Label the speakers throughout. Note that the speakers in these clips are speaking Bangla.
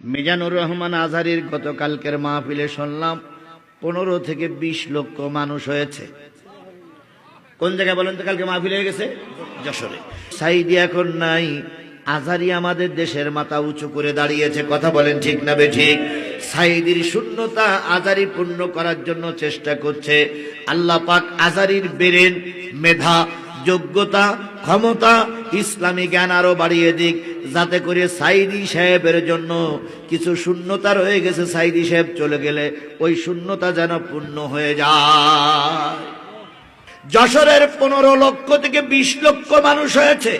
Speaker 1: মিজানুর রহমান আজহারির গতকালকের মাহফিলে শুনলাম, পনেরো থেকে বিশ লক্ষ মানুষ হয়েছে। কোন জায়গায় বলেন তো, কালকে মাহফিল হয়ে গেছে? যশোরে। সাইদি এখন নাই আজারি আমাদের দেশের মাথা উঁচু করে দাঁড়িয়েছে, কথা বলেন ঠিক না বে ঠিক? সাইদির শূন্যতা আজারি পূর্ণ করার জন্য চেষ্টা করছে। আল্লাহ পাক আজারির বেরেন, মেধা, যোগ্যতা, ক্ষমতা, ইসলামী জ্ঞান আরও বাড়িয়ে দিক। যাতে করে সাইদি সাহেবের জন্য কিছু শূন্যতা রয়ে গেছে, সাইদি সাহেব চলে গেলে ওই শূন্যতা যেন পূর্ণ হয়ে যায়। যশোরের পনেরো লক্ষ থেকে বিশ লক্ষ মানুষ হয়েছে।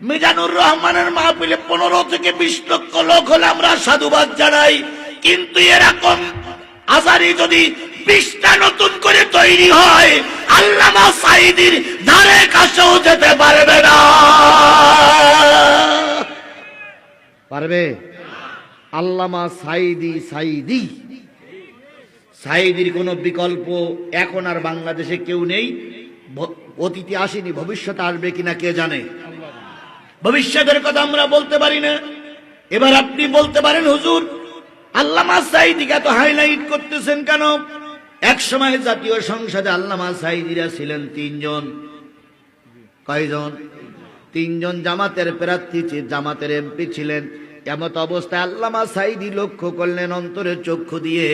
Speaker 1: মিজানুর রহমানের মাহফিলে পনেরো থেকে বিশ লক্ষ লোক হলে আমরা সাধুবাদ জানাই। কিন্তু এরকম আজারি যদি বিশটা নতুন করে তৈরি হয়, আল্লামা সাইদির ধারে কাছেও যেতে পারবে পারবে? আল্লামা সাইদি সাইদি। সাইদির কোনো বিকল্প এখন আর বাংলাদেশে কেউ নেই। অতীতে আসেনি, ভবিষ্যতে আসবে কিনা কে জানে? ভবিষ্যতের কথা আমরা বলতে পারি না। এবার আপনি বলতে পারেন, হুজুর, আল্লামা সাইদিকে এত হাইলাইট করতেছেন কেন? এক সময় জাতীয় সংসদে আল্লামা সাইদিরা ছিলেন তিনজন। কয়জন? তিনজন জামাতের প্রার্থী জামাতের এমপি ছিলেন। এমত অবস্থায় আল্লামা সাইদি লক্ষ্য করলেন অন্তরে চক্ষু দিয়ে।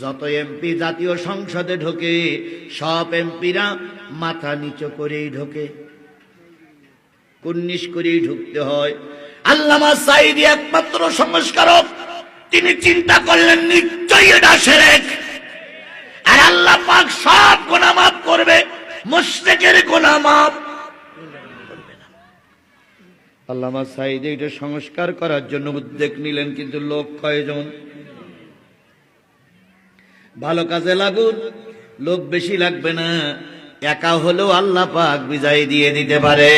Speaker 1: যত এমপি জাতীয় সংসদে ঢোকে, সব এমপিরা মাথা নিচু করেই ঢোকে। কুন্নিশ করেই ঢুকতে হয়। আল্লামা সাইদি একমাত্র সংস্কারক, তিনি চিন্তা করলেন, নিশ্চয়ই এটা সেরেক। আর আল্লাহ পাক সব গোনা মাফ করবে, মুশরিকের গোনা মাফ আল্লামা সাইদে এটা সংস্কার করার জন্য উদ্যোগ নিলেন কিন্তু লোক কয়জন? ভালো কাজে লাগুন লোক বেশি লাগবে না, একা হলেও আল্লাহ পাক বিজয় দিয়ে দিতে পারে।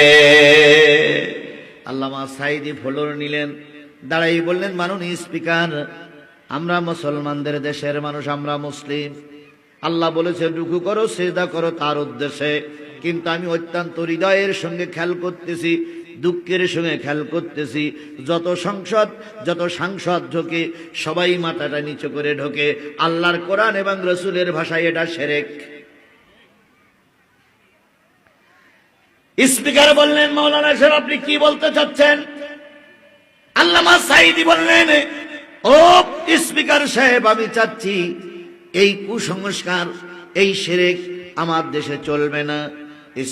Speaker 1: আল্লামা সাইদি ফলোর নিলেন, দাঁড়াই বললেন মানুন স্পিকার, আমরা মুসলমানদের দেশের মানুষ, আমরা মুসলিম। আল্লাহ বলেছে, রুকু করো সেদা করো তার উদ্দেশ্যে। কিন্তু আমি অত্যন্ত হৃদয়ের সঙ্গে খেয়াল করতেছি দুঃখের সঙ্গে খেয়াল করতেছি, যত সংসদ, যত সাংসদ ঢোকে, সবাই মাথাটা নিচু করে ঢোকে। আল্লাহর কোরআন এবং রসুলের ভাষায় এটা সেরেক। স্পিকার বললেন মৌলানা সাহেব, আপনি কি বলতে চাচ্ছেন? আল্লামা সাইদি বললেন, ও স্পিকার সাহেব, আমি চাচ্ছি এই কুসংস্কার, এই সেরেক আমার দেশে চলবে না।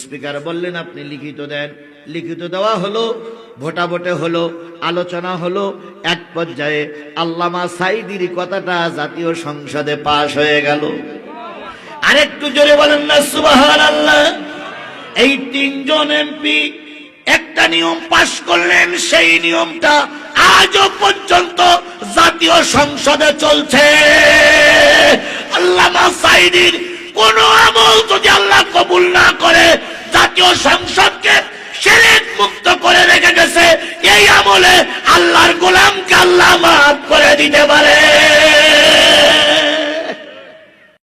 Speaker 1: স্পিকার বললেন, আপনি লিখিত দেন। লিখিত দেওয়া হলো, ভোটাভোটে হলো, আলোচনা হলো, এক পর্যায়ে আল্লামা সাইদির কথাটা জাতীয় সংসদে পাশ হয়ে গেল। আরেকটু জোরে বলেন না সুবাহান আল্লাহ এই তিনজন এমপি একটা নিয়ম পাশ করলেন, সেই নিয়মটা আজও পর্যন্ত জাতীয় সংসদে চলছে। আল্লামা সাইদির কোন আমল যদি আল্লাহ কবুল না করে, জাতীয় সংসদকে সেরেক মুক্ত করে রেখে গেছে, এই আমলে আল্লাহর গোলামকে আল্লাহ মাফ করে দিতে পারে।